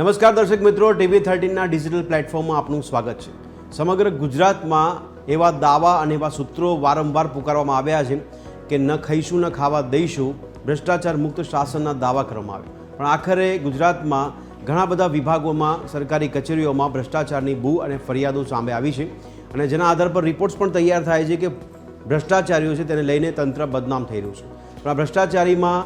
નમસ્કાર દર્શક મિત્રો, ટીવી થર્ટીનના ડિજિટલ પ્લેટફોર્મમાં આપનું સ્વાગત છે. સમગ્ર ગુજરાતમાં એવા દાવા અને એવા સૂત્રો વારંવાર પુકારવામાં આવ્યા છે કે ન ખાઈશું, ન ખાવા દઈશું, ભ્રષ્ટાચાર મુક્ત શાસનના દાવા કરવામાં આવે પણ આખરે ગુજરાતમાં ઘણા બધા વિભાગોમાં, સરકારી કચેરીઓમાં ભ્રષ્ટાચારની બૂ અને ફરિયાદો સામે આવી છે અને જેના આધાર પર રિપોર્ટ્સ પણ તૈયાર થાય છે કે ભ્રષ્ટાચારીઓ છે તેને લઈને તંત્ર બદનામ થઈ રહ્યું છે. પણ આ ભ્રષ્ટાચારીમાં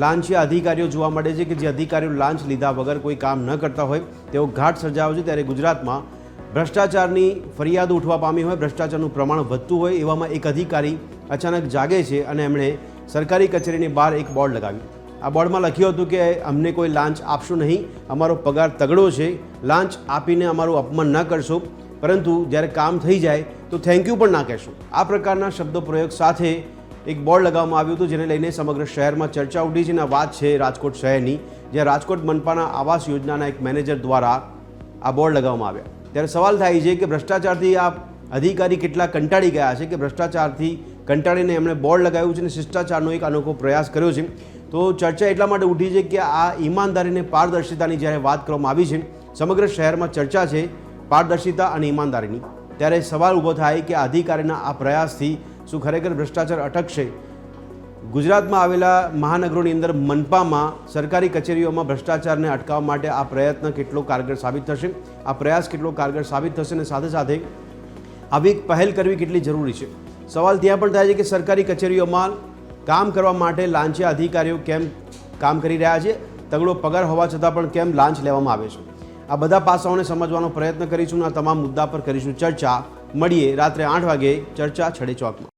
લાંચિયા અધિકારીઓ જોવા મળે છે કે જે અધિકારીઓ લાંચ લીધા વગર કોઈ કામ ન કરતા હોય, તેઓ ઘાટ સર્જાવે છે ત્યારે ગુજરાતમાં ભ્રષ્ટાચારની ફરિયાદો ઉઠવા પામી હોય, ભ્રષ્ટાચારનું પ્રમાણ વધતું હોય એવામાં એક અધિકારી અચાનક જાગે છે અને એમણે સરકારી કચેરીની બહાર એક બોર્ડ લગાવ્યું. આ બોર્ડમાં લખ્યું હતું કે અમને કોઈ લાંચ આપશો નહીં, અમારો પગાર તગડો છે, લાંચ આપીને અમારું અપમાન ન કરશો, પરંતુ જ્યારે કામ થઈ જાય તો થેન્ક યુ પણ ના કહેશો. આ પ્રકારના શબ્દો પ્રયોગ સાથે એક બોર્ડ લગાવવામાં આવ્યું હતું, જેને લઈને સમગ્ર શહેરમાં ચર્ચા ઉઠી છે અને વાત છે રાજકોટ શહેરની, જ્યાં રાજકોટ મનપાના આવાસ યોજનાના એક મેનેજર દ્વારા આ બોર્ડ લગાવવામાં આવ્યા. ત્યારે સવાલ થાય છે કે ભ્રષ્ટાચારથી આ અધિકારી કેટલા કંટાળી ગયા છે કે ભ્રષ્ટાચારથી કંટાળીને એમણે બોર્ડ લગાવ્યું છે અને શિષ્ટાચારનો એક અનોખો પ્રયાસ કર્યો છે. તો ચર્ચા એટલા માટે ઉઠી છે કે આ ઈમાનદારી અને પારદર્શિતાની જ્યારે વાત કરવામાં આવી છે, સમગ્ર શહેરમાં ચર્ચા છે પારદર્શિતા અને ઈમાનદારીની. ત્યારે સવાલ ઊભો થાય કે અધિકારીના આ પ્રયાસથી શું ખરેખર ભ્રષ્ટાચાર અટકશે? ગુજરાતમાં આવેલા મહાનગરોની અંદર મનપામાં સરકારી કચેરીઓમાં ભ્રષ્ટાચારને અટકાવવા માટે આ પ્રયત્ન કેટલો કારગર સાબિત થશે? આ પ્રયાસ કેટલો કારગર સાબિત થશે અને સાથે સાથે આવી પહેલ કરવી કેટલી જરૂરી છે? સવાલ ત્યાં પણ થાય છે કે સરકારી કચેરીઓમાં કામ કરવા માટે લાંચિયા અધિકારીઓ કેમ કામ કરી રહ્યા છે? તગડો પગાર હોવા છતાં પણ કેમ લાંચ લેવામાં આવે છે? આ બધા પાસાઓને સમજવાનો પ્રયત્ન કરીશું અને આ તમામ મુદ્દા પર કરીશું ચર્ચા. મળીએ રાત્રે આઠ વાગે ચર્ચા છડે ચોકમાં.